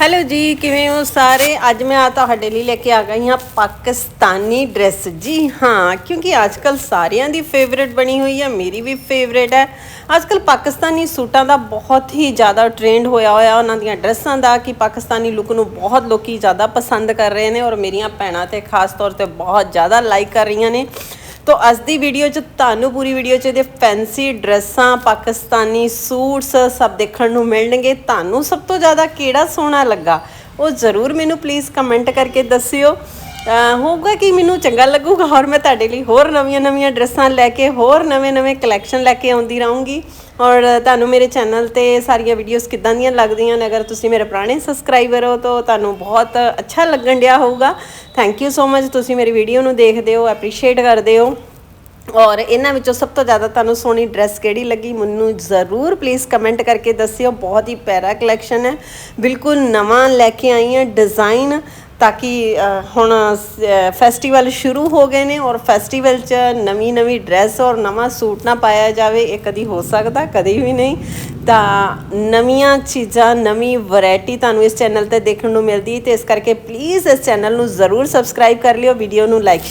Hello ਜੀ, ਕਿਵੇਂ ਹੋ ਸਾਰੇ? ਅੱਜ ਮੈਂ ਆ ਤੁਹਾਡੇ ਲਈ ਲੈ ਕੇ ਆ ਗਈ ਹਾਂ ਪਾਕਿਸਤਾਨੀ ਡਰੈਸ। ਜੀ ਹਾਂ, ਕਿਉਂਕਿ ਅੱਜਕੱਲ ਸਾਰਿਆਂ ਦੀ ਫੇਵਰਿਟ ਬਣੀ ਹੋਈ ਹੈ ਮੇਰੀ ਵੀ ਫੇਵਰਿਟ ਹੈ। ਅੱਜਕੱਲ ਪਾਕਿਸਤਾਨੀ ਸੂਟਾਂ ਦਾ ਬਹੁਤ ਹੀ ਜ਼ਿਆਦਾ ਟ੍ਰੈਂਡ ਹੋਇਆ ਹੋਇਆ ਉਹਨਾਂ ਦੀਆਂ ਡਰੈਸਾਂ ਦਾ, ਕਿ ਪਾਕਿਸਤਾਨੀ ਲੁੱਕ ਨੂੰ ਬਹੁਤ ਲੋਕੀ ਜ਼ਿਆਦਾ ਪਸੰਦ ਕਰ ਰਹੇ ਨੇ ਔਰ ਮੇਰੀਆਂ ਭੈਣਾਂ ਤੇ ਖਾਸ ਤੌਰ ਤੇ ਬਹੁਤ ਜ਼ਿਆਦਾ ਲਾਈਕ ਕਰ ਰਹੀਆਂ ਨੇ। ਤੋ ਅੱਜ ਦੀ ਵੀਡੀਓ 'ਚ ਤੁਹਾਨੂੰ ਪੂਰੀ ਵੀਡੀਓ 'ਚ ਇਹਦੇ ਫੈਂਸੀ ਡਰੈਸਾਂ, ਪਾਕਿਸਤਾਨੀ ਸੂਟਸ ਸਭ ਦੇਖਣ ਨੂੰ ਮਿਲਣਗੇ। ਤੁਹਾਨੂੰ ਸਭ ਤੋਂ ਜ਼ਿਆਦਾ ਕਿਹੜਾ ਸੋਹਣਾ ਲੱਗਾ ਉਹ ਜ਼ਰੂਰ ਮੈਨੂੰ ਪਲੀਜ਼ ਕਮੈਂਟ ਕਰਕੇ ਦੱਸਿਓ। ਹੋਊਗਾ ਕਿ ਮੈਨੂੰ ਚੰਗਾ ਲੱਗੂਗਾ ਔਰ ਮੈਂ ਤੁਹਾਡੇ ਲਈ ਹੋਰ ਨਵੀਆਂ-ਨਵੀਆਂ ਡਰੈਸਾਂ ਲੈ ਕੇ, ਹੋਰ ਨਵੇਂ-ਨਵੇਂ ਕਲੈਕਸ਼ਨ ਲੈ ਕੇ ਆਉਂਦੀ ਰਹੂੰਗੀ। ਔਰ ਤੁਹਾਨੂੰ ਮੇਰੇ ਚੈਨਲ ਤੇ ਸਾਰੀਆਂ ਵੀਡੀਓਜ਼ ਕਿੱਦਾਂ ਦੀਆਂ ਲੱਗਦੀਆਂ ਨੇ, ਅਗਰ ਤੁਸੀਂ ਮੇਰੇ ਪੁਰਾਣੇ ਸਬਸਕ੍ਰਾਈਬਰ ਹੋ ਤਾਂ ਤੁਹਾਨੂੰ ਬਹੁਤ ਅੱਛਾ ਲੱਗਣ ਡਿਆ ਹੋਊਗਾ। ਥੈਂਕ ਯੂ ਸੋ ਮਚ ਤੁਸੀਂ ਮੇਰੀ ਵੀਡੀਓ ਨੂੰ ਦੇਖਦੇ ਹੋ ਐਪਰੀਸ਼ੀਏਟ ਕਰਦੇ ਹੋ। ਔਰ ਇਹਨਾਂ ਵਿੱਚੋਂ ਸਭ ਤੋਂ ਜ਼ਿਆਦਾ ਤੁਹਾਨੂੰ ਸੋਹਣੀ ਡਰੈਸ ਕਿਹੜੀ ਲੱਗੀ, ਮੈਨੂੰ ਜ਼ਰੂਰ ਪਲੀਜ਼ ਕਮੈਂਟ ਕਰਕੇ ਦੱਸਿਓ। ਬਹੁਤ ਹੀ ਪਿਆਰਾ ਕਲੈਕਸ਼ਨ ਹੈ। ਬਿਲਕੁਲ ਨਵਾਂ ਲੈ ਕੇ ਆਈ ਹਾਂ ਡਿਜ਼ਾਈਨ ਤਾਂ ਕਿ ਹੁਣ ਫੈਸਟੀਵਲ ਸ਼ੁਰੂ ਹੋ ਗਏ ਨੇ ਔਰ ਫੈਸਟੀਵਲ 'ਚ ਨਵੀਂ ਨਵੀਂ ਡਰੈਸ ਔਰ ਨਵਾਂ ਸੂਟ ਨਾ ਪਾਇਆ ਜਾਵੇ, ਇਹ ਕਦੀ ਹੋ ਸਕਦਾ, ਕਦੀ ਵੀ ਨਹੀਂ। ਤਾਂ ਨਵੀਆਂ ਚੀਜ਼ਾਂ, ਨਵੀਂ ਵੈਰਾਈਟੀ ਤੁਹਾਨੂੰ ਇਸ ਚੈਨਲ ਤੇ ਦੇਖਣ ਨੂੰ ਮਿਲਦੀ ਤੇ ਇਸ ਕਰਕੇ ਪਲੀਜ਼ ਇਸ ਚੈਨਲ ਨੂੰ ਜ਼ਰੂਰ ਸਬਸਕ੍ਰਾਈਬ ਕਰ ਲਿਓ ਵੀਡੀਓ ਨੂੰ ਲਾਈਕ